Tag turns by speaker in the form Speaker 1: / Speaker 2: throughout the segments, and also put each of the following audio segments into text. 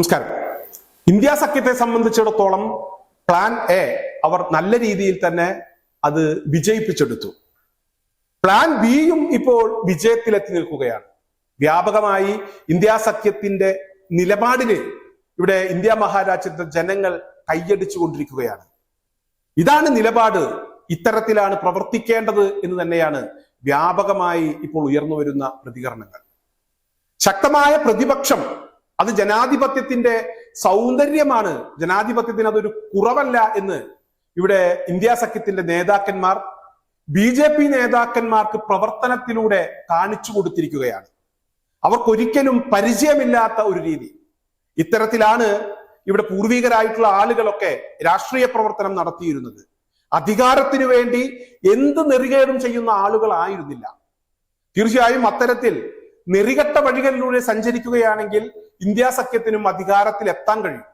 Speaker 1: നമസ്കാരം. ഇന്ത്യ സഖ്യത്തെ സംബന്ധിച്ചിടത്തോളം പ്ലാൻ എ അവർ നല്ല രീതിയിൽ തന്നെ അത് വിജയിപ്പിച്ചെടുത്തു. പ്ലാൻ ബിയും ഇപ്പോൾ വിജയത്തിലെത്തി നിൽക്കുകയാണ്. വ്യാപകമായി ഇന്ത്യ സഖ്യത്തിന്റെ നിലപാടിന് ഇവിടെ ഇന്ത്യ മഹാരാജ്യത്തെ ജനങ്ങൾ കൈയടിച്ചുകൊണ്ടിരിക്കുകയാണ്. ഇതാണ് നിലപാട്. ഇത്തരത്തിലാണ് പ്രവർത്തിക്കേണ്ടത് എന്ന് തന്നെയാണ് വ്യാപകമായി ഇപ്പോൾ ഉയർന്നു വരുന്ന പ്രതികരണങ്ങൾ. ശക്തമായ പ്രതിപക്ഷം അത് ജനാധിപത്യത്തിന്റെ സൗന്ദര്യമാണ്. ജനാധിപത്യത്തിന് അതൊരു കുറവല്ല എന്ന് ഇവിടെ ഇന്ത്യ സഖ്യത്തിന്റെ നേതാക്കന്മാർ ബി ജെ പി നേതാക്കന്മാർക്ക് പ്രവർത്തനത്തിലൂടെ കാണിച്ചു കൊടുത്തിരിക്കുകയാണ്. അവർക്കൊരിക്കലും പരിചയമില്ലാത്ത ഒരു രീതി. ഇത്തരത്തിലാണ് ഇവിടെ പൂർവികരായിട്ടുള്ള ആളുകളൊക്കെ രാഷ്ട്രീയ പ്രവർത്തനം നടത്തിയിരുന്നത്. അധികാരത്തിനു വേണ്ടി എന്ത് നെറികേടും ചെയ്യുന്ന ആളുകളായിരുന്നില്ല തീർച്ചയായും അത്തരത്തിൽ നെറികെട്ട വഴികളിലൂടെ സഞ്ചരിക്കുകയാണെങ്കിൽ ഇന്ത്യ സഖ്യത്തിനും അധികാരത്തിൽ എത്താൻ കഴിയും.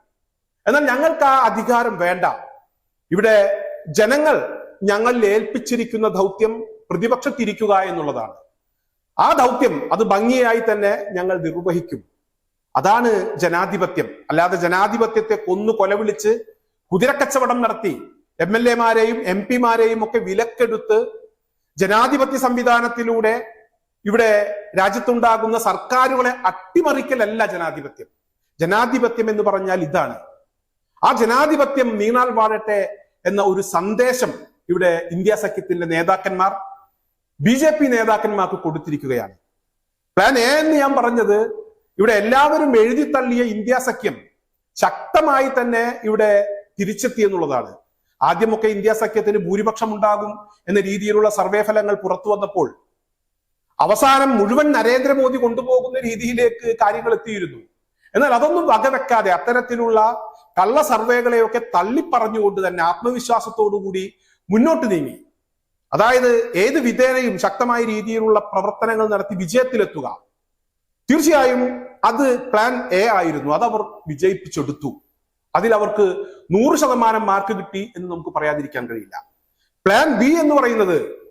Speaker 1: എന്നാൽ ഞങ്ങൾക്ക് ആ അധികാരം വേണ്ട. ഇവിടെ ജനങ്ങൾ ഞങ്ങളിൽ ഏൽപ്പിച്ചിരിക്കുന്ന ദൗത്യം പ്രതിപക്ഷത്തിരിക്കുക എന്നുള്ളതാണ്. ആ ദൗത്യം അത് ഭംഗിയായി തന്നെ ഞങ്ങൾ നിർവഹിക്കും. അതാണ് ജനാധിപത്യം. അല്ലാതെ ജനാധിപത്യത്തെ കൊന്നു കൊലവിളിച്ച് കുതിരക്കച്ചവടം നടത്തി എം എൽ എമാരെയും എം പിമാരെയും ഒക്കെ വിലക്കെടുത്ത് ജനാധിപത്യ സംവിധാനത്തിലൂടെ ഇവിടെ രാജ്യത്തുണ്ടാകുന്ന സർക്കാരുകളെ അട്ടിമറിക്കലല്ല ജനാധിപത്യം. ജനാധിപത്യം എന്ന് പറഞ്ഞാൽ ഇതാണ്. ആ ജനാധിപത്യം നീണാൾ വാഴട്ടെ എന്ന ഒരു സന്ദേശം ഇവിടെ ഇന്ത്യ സഖ്യത്തിന്റെ നേതാക്കന്മാർ ബി ജെ പി നേതാക്കന്മാർക്ക് കൊടുത്തിരിക്കുകയാണ്. പ്ലാൻ എ എന്ന് ഞാൻ പറഞ്ഞത് ഇവിടെ എല്ലാവരും എഴുതി തള്ളിയ ഇന്ത്യ സഖ്യം ശക്തമായി തന്നെ ഇവിടെ തിരിച്ചെത്തി എന്നുള്ളതാണ്. ആദ്യമൊക്കെ ഇന്ത്യ സഖ്യത്തിന് ഭൂരിപക്ഷം ഉണ്ടാകും എന്ന രീതിയിലുള്ള സർവേ ഫലങ്ങൾ പുറത്തു വന്നപ്പോൾ അവസാനം മുഴുവൻ നരേന്ദ്രമോദി കൊണ്ടുപോകുന്ന രീതിയിലേക്ക് കാര്യങ്ങൾ എത്തിയിരുന്നു. എന്നാൽ അതൊന്നും വകവെക്കാതെ അത്തരത്തിലുള്ള കള്ള സർവേകളെയൊക്കെ തള്ളിപ്പറഞ്ഞുകൊണ്ട് തന്നെ ആത്മവിശ്വാസത്തോടുകൂടി മുന്നോട്ട് നീങ്ങി. അതായത് ഏത് വിധേനയും ശക്തമായ രീതിയിലുള്ള പ്രവർത്തനങ്ങൾ നടത്തി വിജയത്തിലെത്തുക. തീർച്ചയായും അത് പ്ലാൻ എ ആയിരുന്നു. അത് അവർ വിജയിപ്പിച്ചെടുത്തു. അതിൽ അവർക്ക് നൂറ് ശതമാനം മാർക്ക് കിട്ടി എന്ന് നമുക്ക് പറയാതിരിക്കാൻ കഴിയില്ല. പ്ലാൻ ബി എന്ന് പറയുന്നത്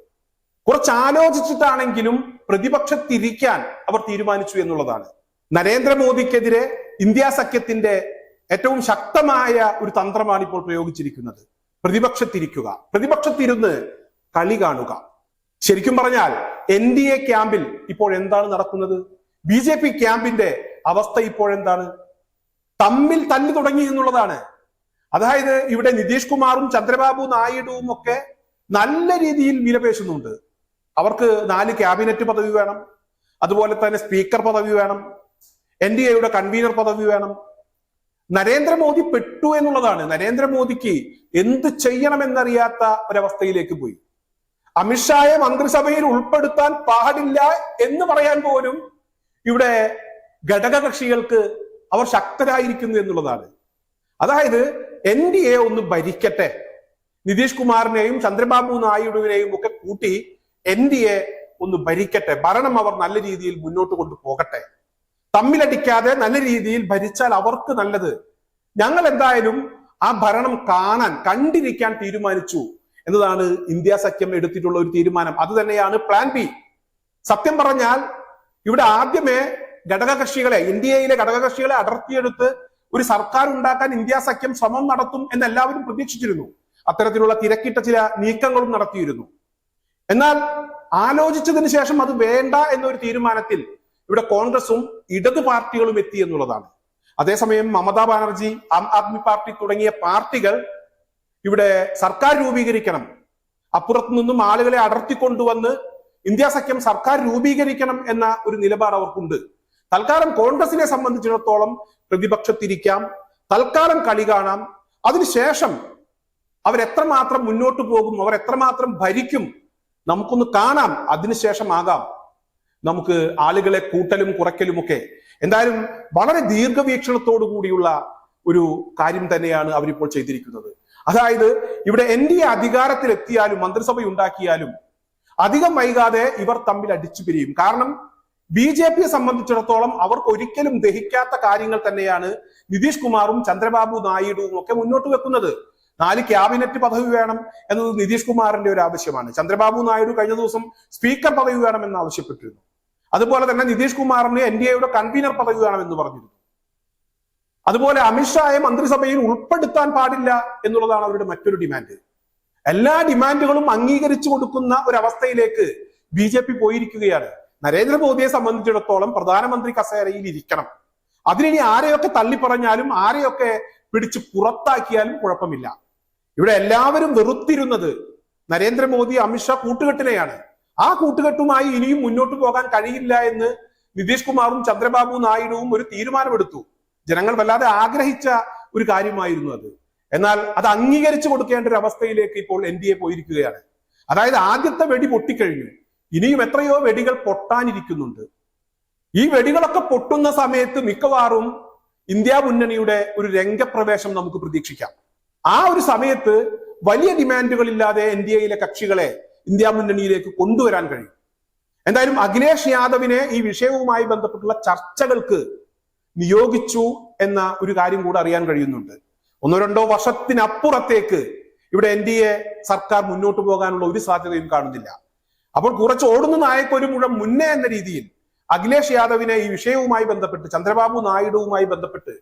Speaker 1: കുറച്ച് ആലോചിച്ചിട്ടാണെങ്കിലും പ്രതിപക്ഷത്തിരിക്കാൻ അവർ തീരുമാനിച്ചു എന്നുള്ളതാണ്. നരേന്ദ്രമോദിക്കെതിരെ ഇന്ത്യ സഖ്യത്തിന്റെ ഏറ്റവും ശക്തമായ ഒരു തന്ത്രമാണ് ഇപ്പോൾ പ്രയോഗിച്ചിരിക്കുന്നത്. പ്രതിപക്ഷത്തിരിക്കുക. പ്രതിപക്ഷത്തിരുന്ന് കളി കാണുക. ശരിക്കും പറഞ്ഞാൽ എൻ ഡി എ ക്യാമ്പിൽ ഇപ്പോൾ എന്താണ് നടക്കുന്നത്? ബി ജെ പി ക്യാമ്പിന്റെ അവസ്ഥ ഇപ്പോഴെന്താണ് തമ്മിൽ തല്ലു തുടങ്ങി എന്നുള്ളതാണ്. അതായത് ഇവിടെ നിതീഷ് കുമാറും ചന്ദ്രബാബു നായിഡുവും ഒക്കെ നല്ല രീതിയിൽ വിലപേശുന്നുണ്ട് അവർക്ക് നാല് ക്യാബിനറ്റ് പദവി വേണം. അതുപോലെ തന്നെ സ്പീക്കർ പദവി വേണം. എൻ ഡി എയുടെ കൺവീനർ പദവി വേണം. നരേന്ദ്രമോദി പെട്ടു എന്നുള്ളതാണ്. നരേന്ദ്രമോദിക്ക് എന്ത് ചെയ്യണമെന്നറിയാത്ത ഒരവസ്ഥയിലേക്ക് പോയി. അമിത്ഷായെ മന്ത്രിസഭയിൽ ഉൾപ്പെടുത്താൻ പാടില്ല എന്ന് പറയാൻ പോലും ഇവിടെ ഘടകകക്ഷികൾക്ക് അവർ ശക്തരായിരിക്കുന്നു എന്നുള്ളതാണ്. അതായത് എൻ ഡി എ ഒന്ന് ഭരിക്കട്ടെ. നിതീഷ് കുമാറിനെയും ചന്ദ്രബാബു നായിഡുവിനെയും ഒക്കെ കൂട്ടി എൻ ഡി എ ഒന്ന് ഭരിക്കട്ടെ ഭരണം അവർ നല്ല രീതിയിൽ മുന്നോട്ട് കൊണ്ടുപോകട്ടെ. തമ്മിലടിക്കാതെ നല്ല രീതിയിൽ ഭരിച്ചാൽ അവർക്ക് നല്ലത്. ഞങ്ങൾ എന്തായാലും ആ ഭരണം കാണാൻ കണ്ടിരിക്കാൻ തീരുമാനിച്ചു എന്നതാണ് ഇന്ത്യ സഖ്യം എടുത്തിട്ടുള്ള ഒരു തീരുമാനം. അത് തന്നെയാണ് പ്ലാൻ ബി സത്യം പറഞ്ഞാൽ ഇവിടെ ആദ്യമേ ഘടകകക്ഷികളെ ഇന്ത്യയിലെ ഘടകകക്ഷികളെ അടർത്തിയെടുത്ത് ഒരു സർക്കാർ ഉണ്ടാക്കാൻ ഇന്ത്യ സഖ്യം ശ്രമം നടത്തും എന്ന് എല്ലാവരും പ്രതീക്ഷിച്ചിരുന്നു. അത്തരത്തിലുള്ള തിരക്കിട്ട ചില നീക്കങ്ങളും നടത്തിയിരുന്നു. എന്നാൽ ആലോചിച്ചതിന് ശേഷം അത് വേണ്ട എന്നൊരു തീരുമാനത്തിൽ ഇവിടെ കോൺഗ്രസും ഇടതു പാർട്ടികളും എത്തി എന്നുള്ളതാണ്. അതേസമയം മമതാ ബാനർജി ആം ആദ്മി പാർട്ടി തുടങ്ങിയ പാർട്ടികൾ ഇവിടെ സർക്കാർ രൂപീകരിക്കണം. അപ്പുറത്തു നിന്നും ആളുകളെ അടർത്തിക്കൊണ്ടുവന്ന് ഇന്ത്യ സഖ്യം സർക്കാർ രൂപീകരിക്കണം എന്ന ഒരു നിലപാട് അവർക്കുണ്ട്. തൽക്കാലം കോൺഗ്രസിനെ സംബന്ധിച്ചിടത്തോളം പ്രതിപക്ഷത്തിരിക്കാം. തൽക്കാലം കളി കാണാം. അതിനുശേഷം അവരെത്രമാത്രം മുന്നോട്ട് പോകും അവർ എത്രമാത്രം ഭരിക്കും നമുക്കൊന്ന് കാണാം അതിനുശേഷം ആകാം നമുക്ക് ആളുകളെ കൂട്ടലും കുറയ്ക്കലും ഒക്കെ. എന്തായാലും വളരെ ദീർഘവീക്ഷണത്തോടു കൂടിയുള്ള ഒരു കാര്യം തന്നെയാണ് അവരിപ്പോൾ ചെയ്തിരിക്കുന്നത്. അതായത് ഇവിടെ എൻ ഡി എ മന്ത്രിസഭ ഉണ്ടാക്കിയാലും അധികം വൈകാതെ ഇവർ തമ്മിൽ അടിച്ചു പിരിയും. കാരണം ബി ജെ പിയെ സംബന്ധിച്ചിടത്തോളം അവർക്ക് ഒരിക്കലും ദഹിക്കാത്ത കാര്യങ്ങൾ തന്നെയാണ് നിതീഷ് കുമാറും ചന്ദ്രബാബു നായിഡുവും ഒക്കെ മുന്നോട്ട് വെക്കുന്നത്. നാല് ക്യാബിനറ്റ് പദവി വേണം എന്നത് നിതീഷ് കുമാറിന്റെ ഒരു ആവശ്യമാണ്. ചന്ദ്രബാബു നായിഡു കഴിഞ്ഞ ദിവസം സ്പീക്കർ പദവി വേണമെന്ന് ആവശ്യപ്പെട്ടിരുന്നു. അതുപോലെ തന്നെ നിതീഷ് കുമാറിന് എൻ ഡി എയുടെ കൺവീനർ പദവി വേണമെന്ന് പറഞ്ഞിരുന്നു. അതുപോലെ അമിത്ഷായെ മന്ത്രിസഭയിൽ ഉൾപ്പെടുത്താൻ പാടില്ല എന്നുള്ളതാണ് അവരുടെ മറ്റൊരു ഡിമാൻഡ് എല്ലാ ഡിമാൻഡുകളും അംഗീകരിച്ചു കൊടുക്കുന്ന ഒരു അവസ്ഥയിലേക്ക് ബി ജെ പി പോയിരിക്കുകയാണ്. നരേന്ദ്രമോദിയെ സംബന്ധിച്ചിടത്തോളം പ്രധാനമന്ത്രി കസേരയിൽ ഇരിക്കണം. അതിനി ആരെയൊക്കെ തള്ളിപ്പറഞ്ഞാലും ആരെയൊക്കെ പിടിച്ച് പുറത്താക്കിയാലും കുഴപ്പമില്ല. ഇവിടെ എല്ലാവരും വെറുത്തിരുന്നത് നരേന്ദ്രമോദി അമിത്ഷാ കൂട്ടുകെട്ടിനെയാണ്. ആ കൂട്ടുകെട്ടുമായി ഇനിയും മുന്നോട്ട് പോകാൻ കഴിയില്ല എന്ന് നിതീഷ് കുമാറും ചന്ദ്രബാബു നായിഡുവും ഒരു തീരുമാനമെടുത്തു. ജനങ്ങൾ വല്ലാതെ ആഗ്രഹിച്ച ഒരു കാര്യമായിരുന്നു അത്. എന്നാൽ അത് അംഗീകരിച്ചു കൊടുക്കേണ്ട ഒരു അവസ്ഥയിലേക്ക് ഇപ്പോൾ എൻ ഡി എ പോയിരിക്കുകയാണ്. അതായത് ആദ്യത്തെ വെടി പൊട്ടിക്കഴിഞ്ഞു. ഇനിയും എത്രയോ വെടികൾ പൊട്ടാനിരിക്കുന്നുണ്ട്. ഈ വെടികളൊക്കെ പൊട്ടുന്ന സമയത്ത് മിക്കവാറും ഇന്ത്യ മുന്നണിയുടെ ഒരു രംഗപ്രവേശം നമുക്ക് പ്രതീക്ഷിക്കാം. ആ ഒരു സമയത്ത് വലിയ ഡിമാൻഡുകളില്ലാതെ എൻ ഡി എയിലെ കക്ഷികളെ ഇന്ത്യ മുന്നണിയിലേക്ക് കൊണ്ടുവരാൻ കഴിയും. എന്തായാലും അഖിലേഷ് യാദവിനെ ഈ വിഷയവുമായി ബന്ധപ്പെട്ടുള്ള ചർച്ചകൾക്ക് നിയോഗിച്ചു എന്ന ഒരു കാര്യം കൂടെ അറിയാൻ കഴിയുന്നുണ്ട്. ഒന്നോ രണ്ടോ വർഷത്തിനപ്പുറത്തേക്ക് ഇവിടെ എൻ ഡി എ സർക്കാർ മുന്നോട്ട് പോകാനുള്ള ഒരു സാധ്യതയും കാണുന്നില്ല. അപ്പോൾ കുറച്ച് ഓടുന്ന നായക്കൊരു മുഴം മുന്നേ എന്ന രീതിയിൽ അഖിലേഷ് യാദവിനെ ഈ വിഷയവുമായി ബന്ധപ്പെട്ട് ചന്ദ്രബാബു നായിഡുവുമായി ബന്ധപ്പെട്ട്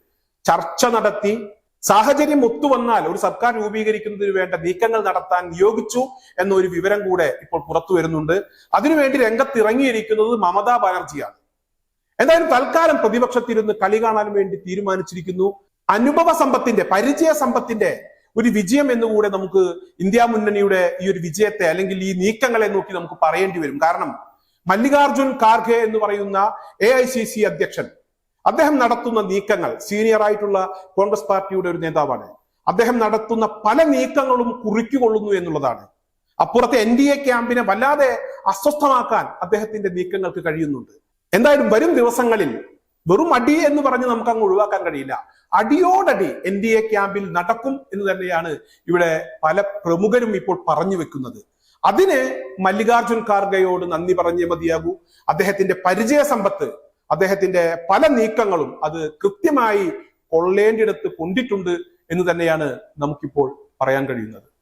Speaker 1: ചർച്ച നടത്തി സാഹചര്യം ഒത്തുവന്നാൽ ഒരു സർക്കാർ രൂപീകരിക്കുന്നതിന് വേണ്ട നീക്കങ്ങൾ നടത്താൻ നിയോഗിച്ചു എന്നൊരു വിവരം കൂടെ ഇപ്പോൾ പുറത്തു വരുന്നുണ്ട്. അതിനുവേണ്ടി രംഗത്തിറങ്ങിയിരിക്കുന്നത് മമതാ ബാനർജിയാണ്. എന്തായാലും തൽക്കാലം പ്രതിപക്ഷത്തിരുന്ന് കളി കാണാൻ വേണ്ടി തീരുമാനിച്ചിരിക്കുന്നു. അനുഭവ സമ്പത്തിന്റെ പരിചയ സമ്പത്തിന്റെ ഒരു വിജയം എന്നുകൂടെ നമുക്ക് ഇന്ത്യ മുന്നണിയുടെ ഈ ഒരു വിജയത്തെ അല്ലെങ്കിൽ ഈ നീക്കങ്ങളെ നോക്കി നമുക്ക് പറയേണ്ടി വരും. കാരണം മല്ലികാർജുൻ ഖാർഗെ എന്ന് പറയുന്ന എ അധ്യക്ഷൻ അദ്ദേഹം നടത്തുന്ന നീക്കങ്ങൾ സീനിയർ ആയിട്ടുള്ള കോൺഗ്രസ് പാർട്ടിയുടെ ഒരു നേതാവാണ്. അദ്ദേഹം നടത്തുന്ന പല നീക്കങ്ങളും കുറിക്കുകൊള്ളുന്നു എന്നുള്ളതാണ്. അപ്പുറത്തെ എൻ ഡി എ ക്യാമ്പിനെ വല്ലാതെ അസ്വസ്ഥമാക്കാൻ അദ്ദേഹത്തിന്റെ നീക്കങ്ങൾക്ക് കഴിയുന്നുണ്ട്. എന്തായാലും വരും ദിവസങ്ങളിൽ വെറും അടി എന്ന് പറഞ്ഞ് നമുക്ക് അങ്ങ് ഒഴിവാക്കാൻ കഴിയില്ല. അടിയോടടി എൻ ഡി എ ക്യാമ്പിൽ നടക്കും എന്ന് തന്നെയാണ് ഇവിടെ പല പ്രമുഖരും ഇപ്പോൾ പറഞ്ഞു വെക്കുന്നത്. അതിന് മല്ലികാർജുൻ ഖാർഗെയോട് നന്ദി പറഞ്ഞേ മതിയാകൂ. അദ്ദേഹത്തിന്റെ പരിചയ സമ്പത്ത് അദ്ദേഹത്തിന്റെ പല നീക്കങ്ങളും അത് കൃത്യമായി കൊള്ളേണ്ടിടത്ത് കൊണ്ടിട്ടുണ്ട് എന്ന് തന്നെയാണ് നമുക്കിപ്പോൾ പറയാൻ കഴിയുന്നത്.